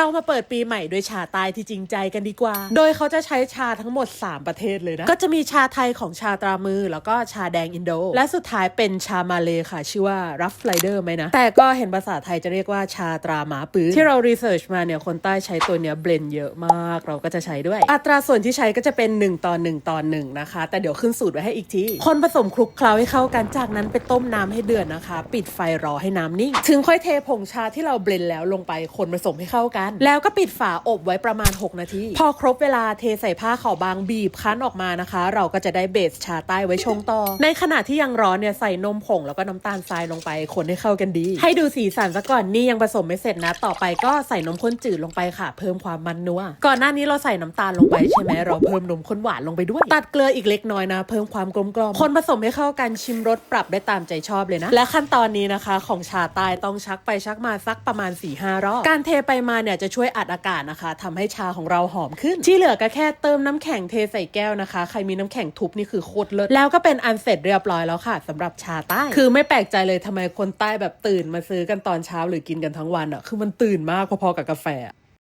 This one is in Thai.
เรามาเปิดปีใหม่ด้วยชาใต้ที่จริงใจกันดีกว่า โดยเขาจะใช้ชาทั้งหมด 3 ประเทศเลยนะ ก็จะมีชาไทยของชาตรามือ แล้วก็ชาแดงอินโด และสุดท้ายเป็นชามาเลค่ะ ชื่อว่ารัฟไ i เดอร์ไหมนะ แต่ก็เห็นภาษาไทยจะเรียกว่าชาตราหมาปื้นที่เรารีเสิร์ชมาเนี่ยคนใต้ใช้ตัวเนี้ยเบลนเยอะมาก เราก็จะใช้ด้วย อัตราส่วนที่ใช้ก็จะเป็น 1 ต่อ 1 ต่อ 1 นะคะ แต่เดี๋ยวขึ้นสูตรไว้ให้อีกที คนผสมคลุกเคล้าให้เข้ากัน จากนั้นไปต้มน้ำให้เดือดนะคะ ปิดไฟรอให้น้ำนิ่ง ถึงค่อยเทผงชาที่เราเบลนแล้วลงไปคนผสมให้เข้ากันแล้วก็ปิดฝาอบไว้ประมาณ 6 นาที พอครบเวลาเทใส่ผ้าขาวบางบีบคั้นออกมานะคะ เราก็จะได้เบสชาใต้ไว้ชงต่อ ในขณะที่ยังร้อนเนี่ยใส่นมผงแล้วก็น้ำตาลทรายลงไปคนให้เข้ากันดี ให้ดูสีสันซะก่อนนี่ยังผสมไม่เสร็จนะ ต่อไปก็ใส่นมข้นจืดลงไปค่ะ เพิ่มความมันนัวก่อนหน้านี้เราใส่น้ำตาลลงไปใช่ไหมเราเพิ่มนมข้นหวานลงไปด้วย ตัดเกลืออีกเล็กน้อยนะ เพิ่มความกลมกล่อมคนผสมให้เข้ากันชิมรสปรับได้ตามใจชอบเลยนะ และขั้นตอนนี้นะคะ ของชาใต้ต้องชักไปชักมาสักประมาณ4ี่ห้ารอบการเทไปมาเนี่ยจะช่วยอัดอากาศนะคะทำให้ชาของเราหอมขึ้น ที่เหลือก็แค่เติมน้ำแข็งเทใส่แก้วนะคะ ใครมีน้ำแข็งทุบนี่คือโคตรเลิศแล้วก็เป็นอันเสร็จเรียบร้อยแล้วค่ะสำหรับชาใต้ คือไม่แปลกใจเลยทำไมคนใต้แบบตื่นมาซื้อกันตอนเช้าหรือกินกันทั้งวันอะคือมันตื่นมากพอๆกับกาแฟอะ